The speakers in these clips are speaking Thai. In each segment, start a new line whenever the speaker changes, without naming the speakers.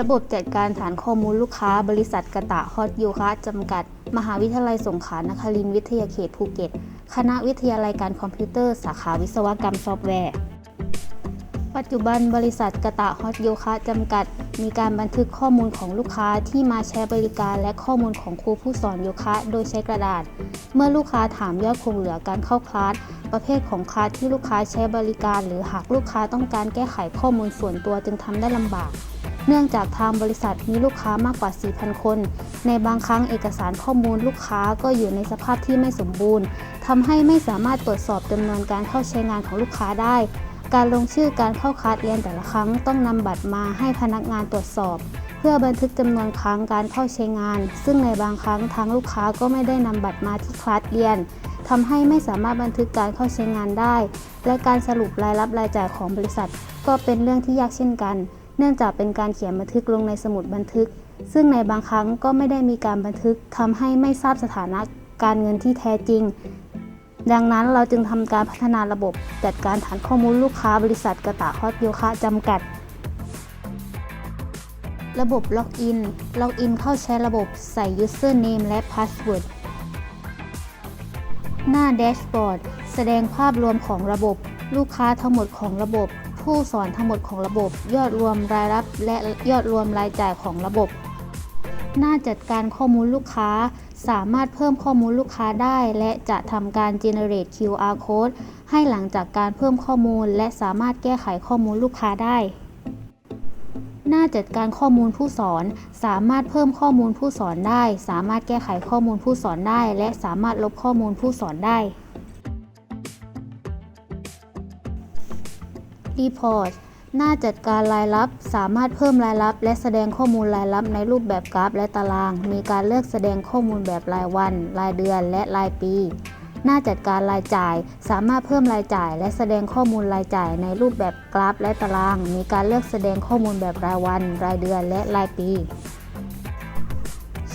ระบบจัดการฐานข้อมูลลูกค้า บริษัทกะตะฮอตโยคะจำกัด มหาวิทยาลัยสงขลานครินทร์วิทยาเขตภูเก็ต คณะวิทยาลัยการคอมพิวเตอร์ สาขาวิศวกรรมซอฟต์แวร์ ปัจจุบันบริษัทกะตะฮอตโยคะจำกัด มีการบันทึกข้อมูลของลูกค้าที่มาใช้บริการและข้อมูลของครูผู้สอนโยคะ โดยใช้กระดาษ เมื่อลูกค้าถามยอดคงเหลือการเข้าคลาสประเภทของคลาสที่ลูกค้าใช้บริการ หรือหากลูกค้าต้องการแก้ไขข้อมูลส่วนตัวจึงทำได้ลำบาก เนื่องจากทางบริษัทมีลูกค้ามากกว่า 4,000 คน ในบางครั้งเอกสารข้อมูลลูกค้าก็อยู่ในสภาพที่ไม่สมบูรณ์ทำให้ไม่สามารถตรวจสอบจำนวนการเข้าใช้งานของลูกค้าได้ การลงชื่อการเข้าคลาสเรียนแต่ละครั้งต้องนำบัตรมาให้พนักงานตรวจสอบ เพื่อบันทึกจำนวนครั้งการเข้าใช้งาน ซึ่งในบางครั้งทางลูกค้าก็ไม่ได้นำบัตรมาที่คลาสเรียนทำให้ไม่สามารถบันทึกการเข้าใช้งานได้ และการสรุปรายรับรายจ่ายของบริษัท ก็เป็นเรื่องที่ยากเช่นกัน เนื่องจากเป็นการเขียนบันทึกลงในสมุดบันทึก ซึ่งในบางครั้งก็ไม่ได้มีการบันทึกทำให้ไม่ทราบสถานะการเงินที่แท้จริง ดังนั้นเราจึงทำการพัฒนาระบบ จัดการฐานข้อมูลลูกค้าบริษัทกระตะฮอตโยคะจำกัด ระบบล็อกอิน ล็อกอินเข้าใช้ระบบใส่ username และ password หน้าแดชบอร์ดแสดงภาพรวมของระบบ ลูกค้าทั้งหมดของระบบ ผู้สอนทั้งหมดของระบบ ยอดรวมรายรับและยอดรวมรายจ่ายของระบบ หน้าจัดการข้อมูลลูกค้า สามารถเพิ่มข้อมูลลูกค้าได้ และจะทำการ generate QR code ให้หลังจากการเพิ่มข้อมูล และสามารถแก้ไขข้อมูลลูกค้าได้หน้าจัดการข้อมูลผู้สอน สามารถเพิ่มข้อมูลผู้สอนได้ สามารถแก้ไขข้อมูลผู้สอนได้ และสามารถลบข้อมูลผู้สอนได้ Report หน้าจัดการรายรับสามารถเพิ่มรายรับ และแสดงข้อมูลรายรับในรูปแบบกราฟและตาราง มีการเลือกแสดงข้อมูลแบบรายวัน รายเดือน และรายปี หน้าจัดการรายจ่าย สามารถเพิ่มรายจ่าย และแสดงข้อมูลรายจ่ายในรูปแบบกราฟและตาราง มีการเลือกแสดงข้อมูลแบบรายวัน รายเดือน และรายปี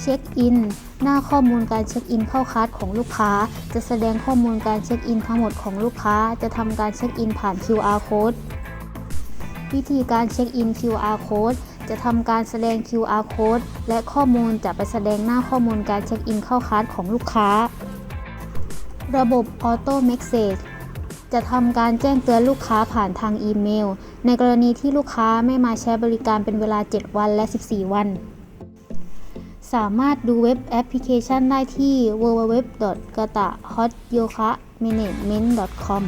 ช็คอิน หน้าข้อมูลการเช็คอินเข้าคลาสของลูกค้า จะแสดงข้อมูลการเช็คอินทั้งหมดของลูกค้า จะทำการเช็คอินผ่าน QR code วิธีการเช็คอิน QR code จะทำการแสดง QR code และข้อมูลจะไปแสดงหน้าข้อมูลการเช็คอินเข้าคลาสของลูกค้า ระบบ Auto Message จะทำการแจ้งเตือนลูกค้าผ่านทางอีเมล ในกรณีที่ลูกค้าไม่มาใช้บริการเป็นเวลา 7 วันและ 14 วัน สามารถดูเว็บแอปพลิเคชันได้ที่ www.gatahotyokamenagement.com